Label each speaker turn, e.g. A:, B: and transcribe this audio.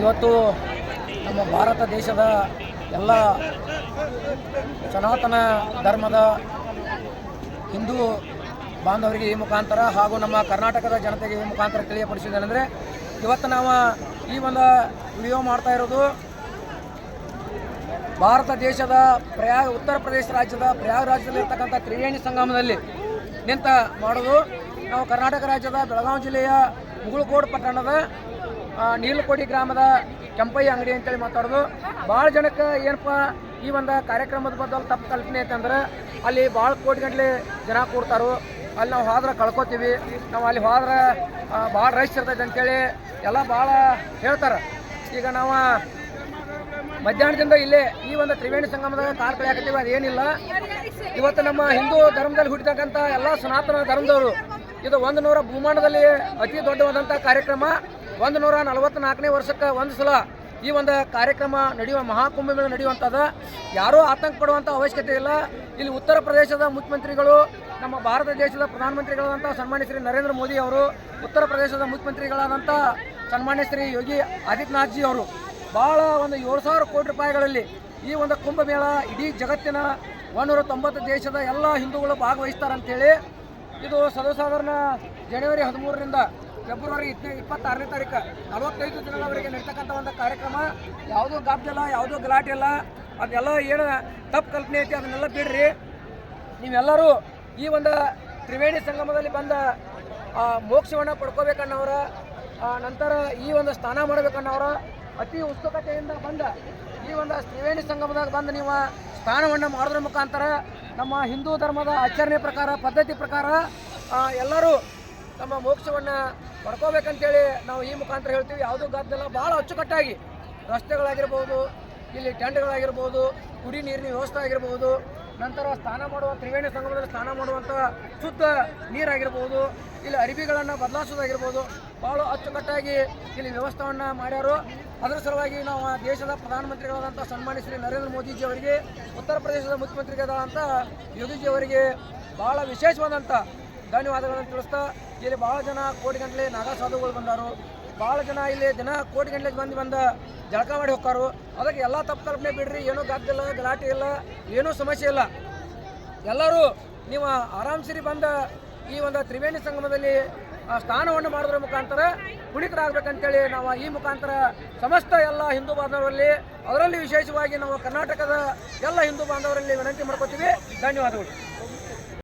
A: ಇವತ್ತು ನಮ್ಮ ಭಾರತ ದೇಶದ ಎಲ್ಲ ಸನಾತನ ಧರ್ಮದ ಹಿಂದೂ ಬಾಂಧವರಿಗೆ ಈ ಮುಖಾಂತರ ಹಾಗೂ ನಮ್ಮ ಕರ್ನಾಟಕದ ಜನತೆಗೆ ಈ ಮುಖಾಂತರ ತಿಳಿಯಪಡಿಸಿದ್ದೇನೆಂದರೆ ಇವತ್ತು ನಾವು ಈ ಒಂದು ವಿಡಿಯೋ ಮಾಡ್ತಾ ಇರೋದು ಭಾರತ ದೇಶದ ಪ್ರಯಾಗ ಉತ್ತರ ಪ್ರದೇಶ ರಾಜ್ಯದ ಪ್ರಯಾಗ ರಾಜ್ಯದಲ್ಲಿರ್ತಕ್ಕಂಥ ತ್ರಿವೇಣಿ ಸಂಗಮದಲ್ಲಿ ನಿಂತ ಮಾಡೋದು ನಾವು ಕರ್ನಾಟಕ ರಾಜ್ಯದ ಬೆಳಗಾವಿ ಜಿಲ್ಲೆಯ ಮುಗುಳುಕೋಡು ಪಟ್ಟಣದ ಆ, ನೀಲಕೋಡಿ ಗ್ರಾಮದ ಕೆಂಪಯ್ಯ ಅಂಗಡಿ ಅಂತೇಳಿ ಮಾತಾಡೋದು. ಭಾಳ ಜನಕ್ಕೆ ಏನಪ್ಪ ಈ ಒಂದು ಕಾರ್ಯಕ್ರಮದ ಬದಲು ತಪ್ಪು ಕಲ್ಪನೆ ಐತಂದ್ರೆ ಅಲ್ಲಿ ಭಾಳ ಕೋಟಿಗಟ್ಟಲೆ ಜನ ಕೂಡ್ತಾರೋ. ಅಲ್ಲಿ ನಾವು ಹೋದ್ರೆ ಕಳ್ಕೊತೀವಿ. ನಾವು ಅಲ್ಲಿ ಹೋದ್ರೆ ಭಾಳ ರಶ್ ಇರ್ತೈತೆ ಅಂತೇಳಿ ಎಲ್ಲ ಭಾಳ ಹೇಳ್ತಾರೆ. ಈಗ ನಾವು ಮಧ್ಯಾಹ್ನದಿಂದ ಇಲ್ಲೇ ಈ ಒಂದು ತ್ರಿವೇಣಿ ಸಂಗಮದಾಗ ಕಾರ್ ಕಳೆಯಾಕತ್ತೀವಿ ಅದೇನಿಲ್ಲ. ಇವತ್ತು ನಮ್ಮ ಹಿಂದೂ ಧರ್ಮದಲ್ಲಿ ಹುಟ್ಟಿತಕ್ಕಂಥ ಎಲ್ಲ ಸನಾತನ ಧರ್ಮದವರು ಇದು ಒಂದು ನೂರ ಭೂಮಾಂಡದಲ್ಲಿ ಅತಿ ದೊಡ್ಡವಾದಂಥ ಕಾರ್ಯಕ್ರಮ. ಒಂದು ನೂರ ನಲವತ್ತ್ನಾಲ್ಕನೇ ವರ್ಷಕ್ಕೆ ಒಂದು ಸಲ ಈ ಒಂದು ಕಾರ್ಯಕ್ರಮ ನಡೆಯುವ ಮಹಾಕುಂಭ ಮೇಲೆ ನಡೆಯುವಂಥದ್ದು ಯಾರೂ ಆತಂಕ ಪಡುವಂಥ ಅವಶ್ಯಕತೆ ಇಲ್ಲ. ಇಲ್ಲಿ ಉತ್ತರ ಪ್ರದೇಶದ ಮುಖ್ಯಮಂತ್ರಿಗಳು, ನಮ್ಮ ಭಾರತ ದೇಶದ ಪ್ರಧಾನಮಂತ್ರಿಗಳಾದಂಥ ಸನ್ಮಾನ್ಯ ಶ್ರೀ ನರೇಂದ್ರ ಮೋದಿ ಅವರು, ಉತ್ತರ ಪ್ರದೇಶದ ಮುಖ್ಯಮಂತ್ರಿಗಳಾದಂಥ ಸನ್ಮಾನ್ಯ ಶ್ರೀ ಯೋಗಿ ಆದಿತ್ಯನಾಥ್ ಜಿ ಅವರು ಭಾಳ ಒಂದು ಏಳು ಸಾವಿರ ಕೋಟಿ ರೂಪಾಯಿಗಳಲ್ಲಿ ಈ ಒಂದು ಕುಂಭಮೇಳ ಇಡೀ ಜಗತ್ತಿನ ಒಂದೂರ ತೊಂಬತ್ತು ದೇಶದ ಎಲ್ಲ ಹಿಂದೂಗಳು ಭಾಗವಹಿಸ್ತಾರಂತೇಳಿ, ಇದು ಸರ್ವಸಾಧಾರಣ ಜನವರಿ ಹದಿಮೂರರಿಂದ ಫೆಬ್ರವರಿ ಇಪ್ಪತ್ತಾರನೇ ತಾರೀಕು ನಲವತ್ತೈದು ದಿನಗಳವರೆಗೆ ನಡೀತಕ್ಕಂಥ ಒಂದು ಕಾರ್ಯಕ್ರಮ. ಯಾವುದೂ ಗಾಬ್ದಿಲ್ಲ ಯಾವುದೂ ಗಲಾಟೆ ಇಲ್ಲ. ಅದೆಲ್ಲ ಏನು ತಪ್ಪು ಕಲ್ಪನೆ ಐತಿ, ಅದನ್ನೆಲ್ಲ ಬಿಡ್ರಿ. ನೀವೆಲ್ಲರೂ ಈ ಒಂದು ತ್ರಿವೇಣಿ ಸಂಗಮದಲ್ಲಿ ಬಂದ ಮೋಕ್ಷವನ್ನು ಪಡ್ಕೋಬೇಕನ್ನೋರ ನಂತರ ಈ ಒಂದು ಸ್ನಾನ ಮಾಡಬೇಕನ್ನೋರ, ಅತಿ ಉತ್ಸುಕತೆಯಿಂದ ಬಂದ ಈ ಒಂದು ತ್ರಿವೇಣಿ ಸಂಗಮದಾಗ ಬಂದು ನೀವು ಸ್ನಾನವನ್ನು ಮಾಡೋದ್ರ ಮುಖಾಂತರ ನಮ್ಮ ಹಿಂದೂ ಧರ್ಮದ ಆಚರಣೆ ಪ್ರಕಾರ, ಪದ್ಧತಿ ಪ್ರಕಾರ ಎಲ್ಲರೂ ತಮ್ಮ ಮೋಕ್ಷವನ್ನು ಪಡ್ಕೋಬೇಕಂತೇಳಿ ನಾವು ಈ ಮುಖಾಂತರ ಹೇಳ್ತೀವಿ. ಯಾವುದೂ ಗದ್ದಲ ಭಾಳ ಅಚ್ಚುಕಟ್ಟಾಗಿ ರಸ್ತೆಗಳಾಗಿರ್ಬೋದು, ಇಲ್ಲಿ ಟೆಂಟ್ಗಳಾಗಿರ್ಬೋದು ಕುಡಿ ನೀರಿನ ವ್ಯವಸ್ಥೆ ಆಗಿರ್ಬೋದು, ನಂತರ ಸ್ನಾನ ಮಾಡುವ ತ್ರಿವೇಣಿ ಸಂಗಮದಲ್ಲಿ ಸ್ನಾನ ಮಾಡುವಂಥ ಶುದ್ಧ ನೀರಾಗಿರ್ಬೋದು, ಇಲ್ಲಿ ಅರಿವಿಗಳನ್ನು ಬದಲಾಯಿಸೋದಾಗಿರ್ಬೋದು ಭಾಳ ಅಚ್ಚುಕಟ್ಟಾಗಿ ಇಲ್ಲಿ ವ್ಯವಸ್ಥೆಯನ್ನು ಮಾಡ್ಯಾರು. ಅದರ ಸಲುವಾಗಿ ನಾವು ದೇಶದ ಪ್ರಧಾನಮಂತ್ರಿಗಳಾದಂಥ ಸನ್ಮಾನ್ಯ ಶ್ರೀ ನರೇಂದ್ರ ಮೋದಿಜಿ ಅವರಿಗೆ, ಉತ್ತರ ಪ್ರದೇಶದ ಮುಖ್ಯಮಂತ್ರಿಗಳಾದಂಥ ಯೋಗಿಜಿ ಅವರಿಗೆ ಭಾಳ ವಿಶೇಷವಾದಂಥ ಧನ್ಯವಾದಗಳನ್ನು ತಿಳಿಸ್ತಾ ಇಲ್ಲಿ ಭಾಳ ಜನ ಕೋಟಿ ಗಂಟಲೆ ನಾಗಾ ಸಾಧುಗಳು ಬಂದಾರು. ಭಾಳ ಜನ ಇಲ್ಲಿ ದಿನ ಕೋಟಿ ಗಂಟಲೆ ಬಂದು ಬಂದ ಜಳಕ ಮಾಡಿ ಹೋಗ್ತಾರು ಅದಕ್ಕೆ ಎಲ್ಲ ತಪ್ಪು ಕಲ್ಪನೆ ಬಿಡ್ರಿ, ಏನೂ ಗದ್ದಿಲ್ಲ ಗಲಾಟೆ ಇಲ್ಲ, ಏನೂ ಸಮಸ್ಯೆ ಇಲ್ಲ. ಎಲ್ಲರೂ ನೀವು ಆರಾಮ್ಸಿರಿ ಬಂದ ಈ ಒಂದು ತ್ರಿವೇಣಿ ಸಂಗಮದಲ್ಲಿ ಸ್ನಾನವನ್ನು ಮಾಡೋದ್ರ ಮುಖಾಂತರ ಪುನೀತರಾಗಬೇಕಂತೇಳಿ ನಾವು ಈ ಮುಖಾಂತರ ಸಮಸ್ತ ಎಲ್ಲ ಹಿಂದೂ ಬಾಂಧವರಲ್ಲಿ, ಅದರಲ್ಲಿ ವಿಶೇಷವಾಗಿ ನಾವು ಕರ್ನಾಟಕದ ಎಲ್ಲ ಹಿಂದೂ ಬಾಂಧವರಲ್ಲಿ ವಿನಂತಿ ಮಾಡ್ಕೋತೀವಿ. ಧನ್ಯವಾದಗಳು.